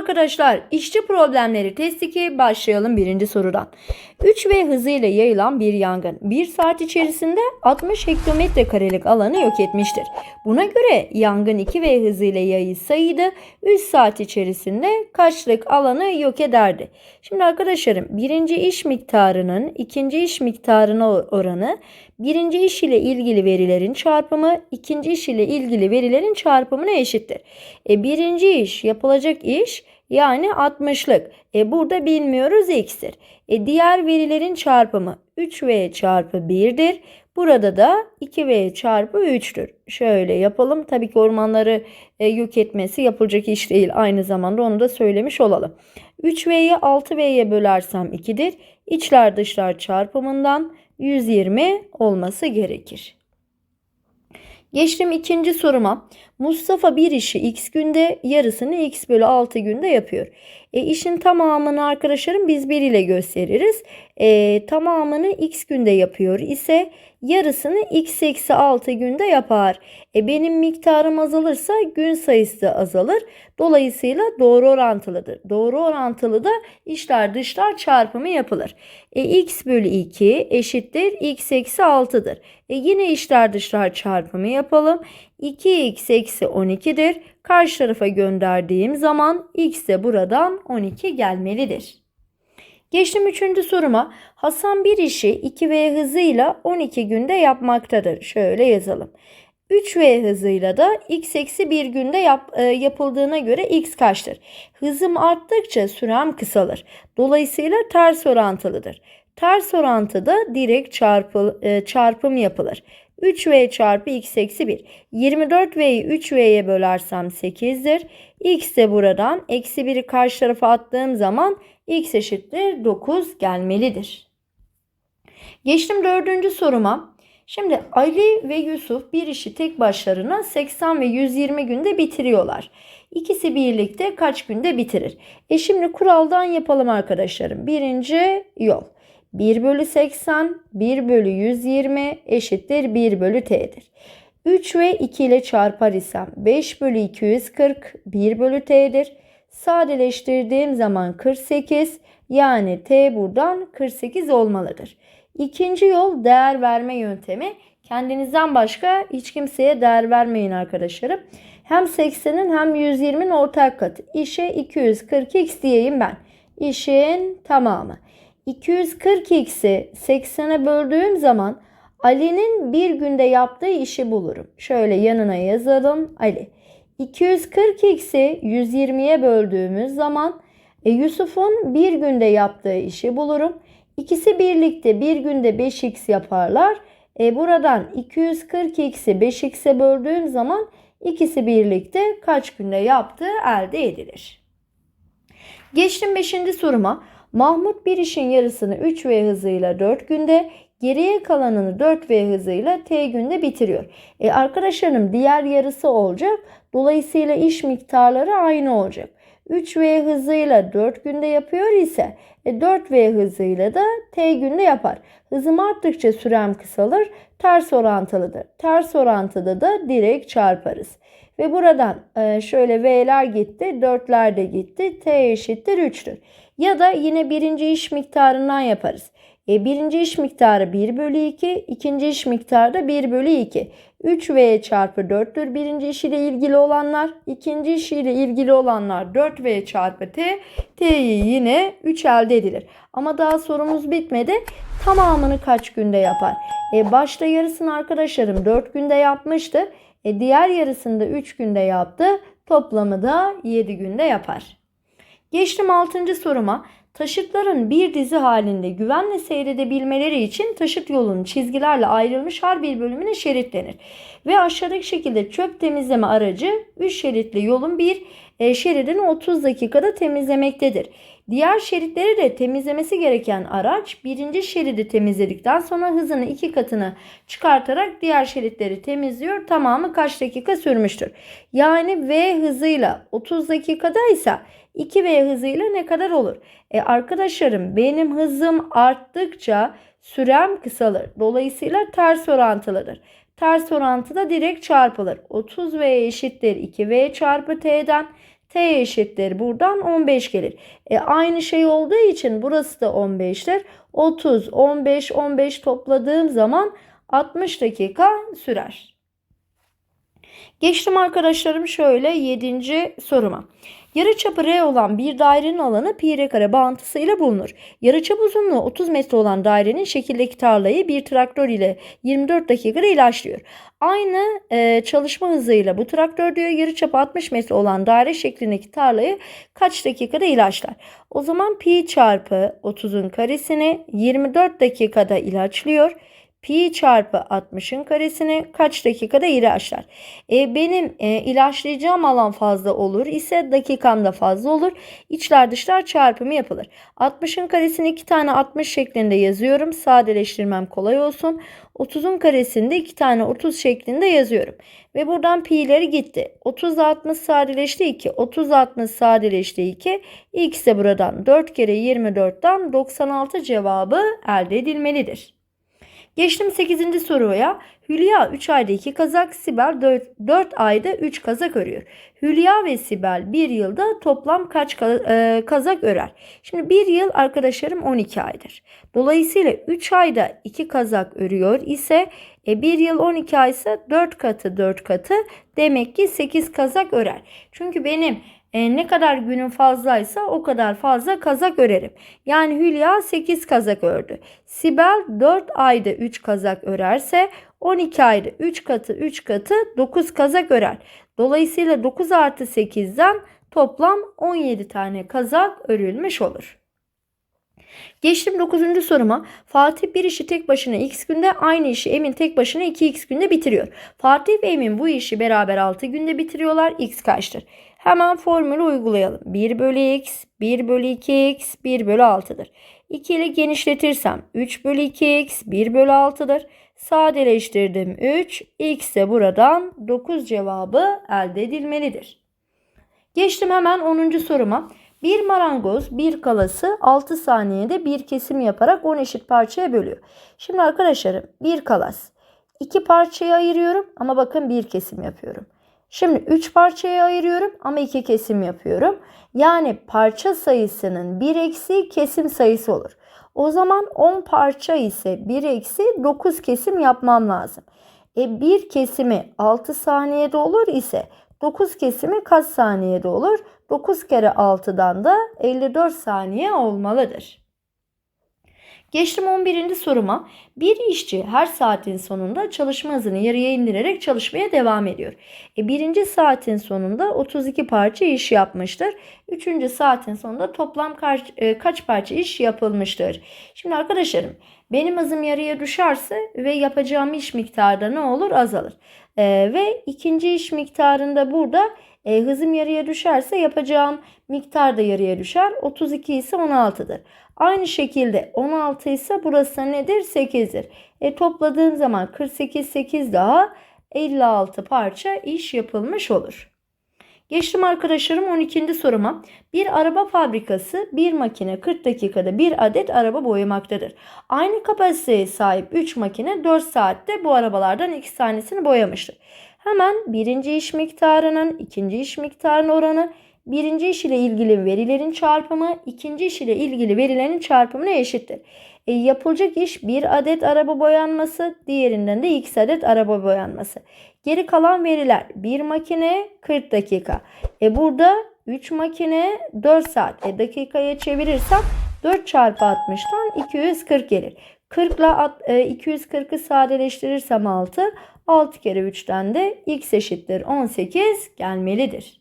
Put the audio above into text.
arkadaşlar işçi problemleri test 2 başlayalım birinci sorudan. 3V hızıyla yayılan bir yangın 1 saat içerisinde 60 hektometre karelik alanı yok etmiştir. Buna göre yangın 2V hızıyla yayılsaydı 3 saat içerisinde kaçlık alanı yok ederdi. Şimdi arkadaşlarım birinci iş miktarının ikinci iş miktarına oranı birinci iş ile ilgili verilerin çarpımı ikinci iş ile ilgili verilerin çarpımına eşittir. E, birinci iş yapılacak iş yani 60'lık. E, burada bilmiyoruz x'tir. E, diğer verilerin çarpımı 3v çarpı 1'dir. Burada da 2v çarpı 3'tür. Şöyle yapalım. Tabii ki ormanları e, yok etmesi yapılacak iş değil. Aynı zamanda onu da söylemiş olalım. 3v'yi 6v'ye bölersem 2'dir. İçler dışlar çarpımından 120 olması gerekir. Geçtim ikinci soruma. Mustafa bir işi x günde yarısını x bölü 6 günde yapıyor. E, işin tamamını arkadaşlarım biz 1 ile gösteririz. E, tamamını x günde yapıyor ise yarısını x eksi 6 günde yapar. E, benim miktarım azalırsa gün sayısı da azalır. Dolayısıyla doğru orantılıdır. Doğru orantılı da işler dışlar çarpımı yapılır. E, x bölü 2 eşittir x eksi 6'dır. E, yine işler dışlar çarpımı yapalım. 2x eksi 12'dir. Karşı tarafa gönderdiğim zaman x de buradan 12 gelmelidir. Geçtim üçüncü soruma. Hasan bir işi 2v hızıyla 12 günde yapmaktadır. Şöyle yazalım. 3v hızıyla da x eksi 1 günde yap, e, yapıldığına göre x kaçtır? Hızım arttıkça sürem kısalır. Dolayısıyla ters orantılıdır. Ters orantıda direkt çarpı, e, çarpım yapılır. 3v çarpı x eksi 1. 24v'yi 3v'ye bölersem 8'dir. x de buradan eksi 1'i karşı tarafa attığım zaman x eşittir 9 gelmelidir. Geçtim dördüncü soruma. Şimdi Ali ve Yusuf bir işi tek başlarına 80 ve 120 günde bitiriyorlar. İkisi birlikte kaç günde bitirir? E şimdi kuraldan yapalım arkadaşlarım. Birinci yol. 1 bölü 80, 1 bölü 120 eşittir 1 bölü t'dir. 3 ve 2 ile çarpar isem 5 bölü 240 1 bölü t'dir. Sadeleştirdiğim zaman 48 yani t buradan 48 olmalıdır. İkinci yol değer verme yöntemi. Kendinizden başka hiç kimseye değer vermeyin arkadaşlarım. Hem 80'in hem 120'nin ortak katı. İşe 240x diyeyim ben. İşin tamamı. 240x'i 80'e böldüğüm zaman Ali'nin bir günde yaptığı işi bulurum. Şöyle yanına yazalım Ali. 240x'i 120'ye böldüğümüz zaman e, Yusuf'un bir günde yaptığı işi bulurum. İkisi birlikte bir günde 5x yaparlar. E, buradan 240x'i 5x'e böldüğüm zaman ikisi birlikte kaç günde yaptığı elde edilir. Geçtim 5. soruma. Mahmut bir işin yarısını 3V hızıyla 4 günde, geriye kalanını 4V hızıyla T günde bitiriyor. E arkadaşlarım diğer yarısı olacak. Dolayısıyla iş miktarları aynı olacak. 3V hızıyla 4 günde yapıyor ise e, 4V hızıyla da T günde yapar. Hızım arttıkça sürem kısalır. Ters orantılıdır. Ters orantıda da direkt çarparız. Ve buradan e, şöyle V'ler gitti, 4'ler de gitti. T eşittir 3'tür. Ya da yine birinci iş miktarından yaparız. E, birinci iş miktarı 1 bölü 2, ikinci iş miktarı da 1 bölü 2. 3V çarpı 4'tür birinci iş ile ilgili olanlar. ikinci iş ile ilgili olanlar 4V çarpı T. T'yi yine 3 elde edilir. Ama daha sorumuz bitmedi. Tamamını kaç günde yapar? E, başta yarısını arkadaşlarım 4 günde yapmıştı. E, diğer yarısını da 3 günde yaptı. Toplamı da 7 günde yapar. Geçtim 6. soruma. Taşıtların bir dizi halinde güvenle seyredebilmeleri için taşıt yolunun çizgilerle ayrılmış her bir bölümüne şerit denir. Ve aşağıdaki şekilde çöp temizleme aracı 3 şeritli yolun bir e, şeridini 30 dakikada temizlemektedir. Diğer şeritleri de temizlemesi gereken araç birinci şeridi temizledikten sonra hızını iki katını çıkartarak diğer şeritleri temizliyor. Tamamı kaç dakika sürmüştür? Yani V hızıyla 30 dakikada ise 2V hızıyla ne kadar olur? E arkadaşlarım benim hızım arttıkça sürem kısalır. Dolayısıyla ters orantılıdır. Ters orantıda direkt çarpılır. 30V eşittir 2V çarpı T'den. T eşittir buradan 15 gelir. E, aynı şey olduğu için burası da 15'tir. 30, 15, 15 topladığım zaman 60 dakika sürer. Geçtim arkadaşlarım şöyle 7. soruma. Yarıçapı R olan bir dairenin alanı pi r kare bağıntısı ile bulunur. Yarıçap uzunluğu 30 metre olan dairenin şekildeki tarlayı bir traktör ile 24 dakikada ilaçlıyor. Aynı e, çalışma hızıyla bu traktör diyor yarıçapı 60 metre olan daire şeklindeki tarlayı kaç dakikada ilaçlar? O zaman pi çarpı 30'un karesini 24 dakikada ilaçlıyor pi çarpı 60'ın karesini kaç dakikada ilaçlar? E, benim e, ilaçlayacağım alan fazla olur ise dakikam da fazla olur. İçler dışlar çarpımı yapılır. 60'ın karesini 2 tane 60 şeklinde yazıyorum. Sadeleştirmem kolay olsun. 30'un karesini de 2 tane 30 şeklinde yazıyorum. Ve buradan pi'leri gitti. 30 60 sadeleşti 2. 30 60 sadeleşti 2. X de buradan 4 kere 24'ten 96 cevabı elde edilmelidir. Geçtim 8. soruya. Hülya 3 ayda 2 kazak, Sibel 4, 4 ayda 3 kazak örüyor. Hülya ve Sibel 1 yılda toplam kaç ka- e, kazak örer? Şimdi 1 yıl arkadaşlarım 12 aydır. Dolayısıyla 3 ayda 2 kazak örüyor ise e, 1 yıl 12 ay ise 4 katı 4 katı demek ki 8 kazak örer. Çünkü benim e, ne kadar günün fazlaysa o kadar fazla kazak örerim. Yani Hülya 8 kazak ördü. Sibel 4 ayda 3 kazak örerse 12 ayda 3 katı 3 katı 9 kazak örer. Dolayısıyla 9 artı 8'den toplam 17 tane kazak örülmüş olur. Geçtim 9. soruma. Fatih bir işi tek başına x günde aynı işi Emin tek başına 2x günde bitiriyor. Fatih ve Emin bu işi beraber 6 günde bitiriyorlar. x kaçtır? Hemen formülü uygulayalım. 1 bölü x, 1 bölü 2x, 1 bölü 6'dır. 2 ile genişletirsem 3 bölü 2x, 1 bölü 6'dır. Sadeleştirdim 3, x de buradan 9 cevabı elde edilmelidir. Geçtim hemen 10. soruma. Bir marangoz bir kalası 6 saniyede bir kesim yaparak 10 eşit parçaya bölüyor. Şimdi arkadaşlarım bir kalas. iki parçaya ayırıyorum ama bakın bir kesim yapıyorum. Şimdi 3 parçaya ayırıyorum ama 2 kesim yapıyorum. Yani parça sayısının 1 eksi kesim sayısı olur. O zaman 10 parça ise 1 eksi 9 kesim yapmam lazım. E bir kesimi 6 saniyede olur ise 9 kesimi kaç saniyede olur? 9 kere 6'dan da 54 saniye olmalıdır. Geçtim 11. soruma. Bir işçi her saatin sonunda çalışma hızını yarıya indirerek çalışmaya devam ediyor. E, birinci saatin sonunda 32 parça iş yapmıştır. Üçüncü saatin sonunda toplam kaç, e, kaç parça iş yapılmıştır? Şimdi arkadaşlarım benim hızım yarıya düşerse ve yapacağım iş miktarı da ne olur? Azalır. E, ve ikinci iş miktarında burada e, hızım yarıya düşerse yapacağım miktar da yarıya düşer. 32 ise 16'dır. Aynı şekilde 16 ise burası nedir? 8'dir. E, topladığım zaman 48 8 daha 56 parça iş yapılmış olur. Geçtim arkadaşlarım 12. soruma. Bir araba fabrikası bir makine 40 dakikada bir adet araba boyamaktadır. Aynı kapasiteye sahip 3 makine 4 saatte bu arabalardan 2 tanesini boyamıştır. Hemen birinci iş miktarının ikinci iş miktarının oranı birinci iş ile ilgili verilerin çarpımı ikinci iş ile ilgili verilerin çarpımına eşittir. E, yapılacak iş bir adet araba boyanması diğerinden de x adet araba boyanması. Geri kalan veriler bir makine 40 dakika. E burada 3 makine 4 saat. E dakikaya çevirirsem 4 çarpı 60'tan 240 gelir. 40 ile 240'ı sadeleştirirsem 6. 6 kere 3'ten de x eşittir 18 gelmelidir.